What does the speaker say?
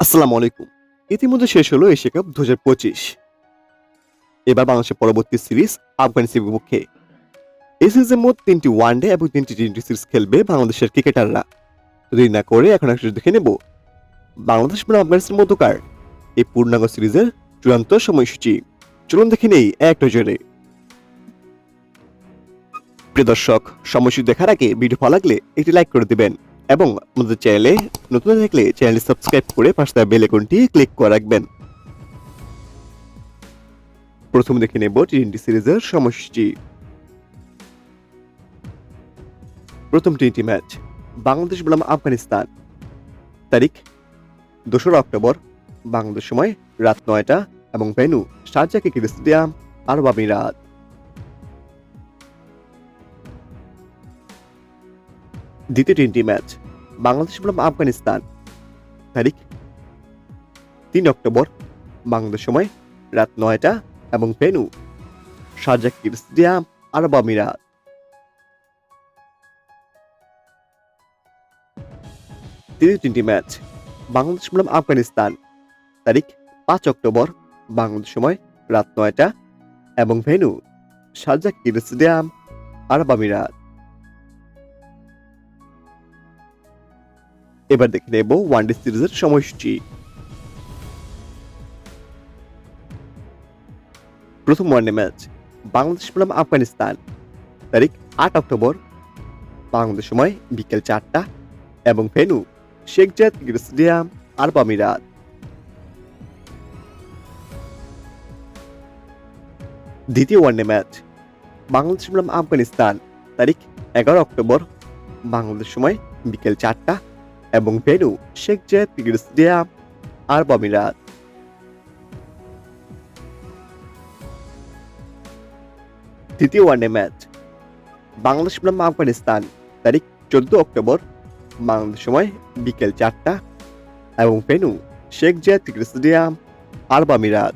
আসসালামু আলাইকুম। ইতিমধ্যে শেষ হলো এশিয়া কাপ দু হাজার পঁচিশ। এবার বাংলাদেশের পরবর্তী সিরিজ আফগানিস্তানের বিপক্ষে। এই সিরিজের মোট তিনটি ওয়ানডে এবং তিনটি টি সিরিজ খেলবে বাংলাদেশের ক্রিকেটাররা। দেরি না করে, এখন একটা দেখে নেব। বাংলাদেশ বনাম আফগানিস্তান মধ্যকার এই পূর্ণাঙ্গ সিরিজের চূড়ান্ত সময়সূচি। চলুন দেখে নেই এক নজরে। প্রিয় দর্শক, সময়সূচি দেখার আগে ভিডিও ভালো লাগলে একটি লাইক করে দিবেন। এবং আমাদের চ্যানেলে নতুন থাকলে চ্যানেলটি সাবস্ক্রাইব করে পাশে বেল আইকনটি ক্লিক করে রাখবেন। প্রথমে দেখে নেব টি টোয়েন্টি সিরিজের সময়সূচি। প্রথম টি ম্যাচ বাংলাদেশ বনাম আফগানিস্তান। তারিখ, দোসরা অক্টোবর, বাংলাদেশ সময় রাত নয়টা এবং ভেনু শারজা ক্রিকেট স্টেডিয়াম আরব আমিরাত। দ্বিতীয় টি ম্যাচ, বাংলাদেশ বনাম আফগানিস্তান, তারিখ তিন অক্টোবর, বাংলাদেশ সময় রাত নয়টা এবং ভেনু ক্রিকেট স্টেডিয়াম, আরব আমিরাত। তৃতীয় তিনটি ম্যাচ, বাংলাদেশ বনাম আফগানিস্তান, তারিখ পাঁচ অক্টোবর, বাংলাদেশ সময় রাত নয়টা এবং ভেনু ক্রিকেট স্টেডিয়াম, আরব আমিরাত। এবার দেখে নেব ওয়ানডে সিরিজের সময়সূচি। প্রথম ওয়ানডে ম্যাচ, বাংলাদেশ বনাম আফগানিস্তান। তারিখ আট অক্টোবর, বাংলাদেশ সময় বিকেল চারটা। এবং venue Sheikh Zayed cricket stadium, আরব আমিরাত। দ্বিতীয় ওয়ানডে ম্যাচ, বাংলাদেশ বনাম আফগানিস্তান। তারিখ এগারো অক্টোবর, বাংলাদেশ সময় বিকেল চারটা। এবং ভেনু শেখ জায়েদ স্টেডিয়াম আরব আমিরাত তৃতীয় ওয়ানডে ম্যাচ। বাংলাদেশ বনাম আফগানিস্তান, তারিখ চোদ্দ অক্টোবর, বাংলাদেশ সময় বিকেল চারটা। এবং ভেনু শেখ জায়েদ স্টেডিয়াম আরব আমিরাত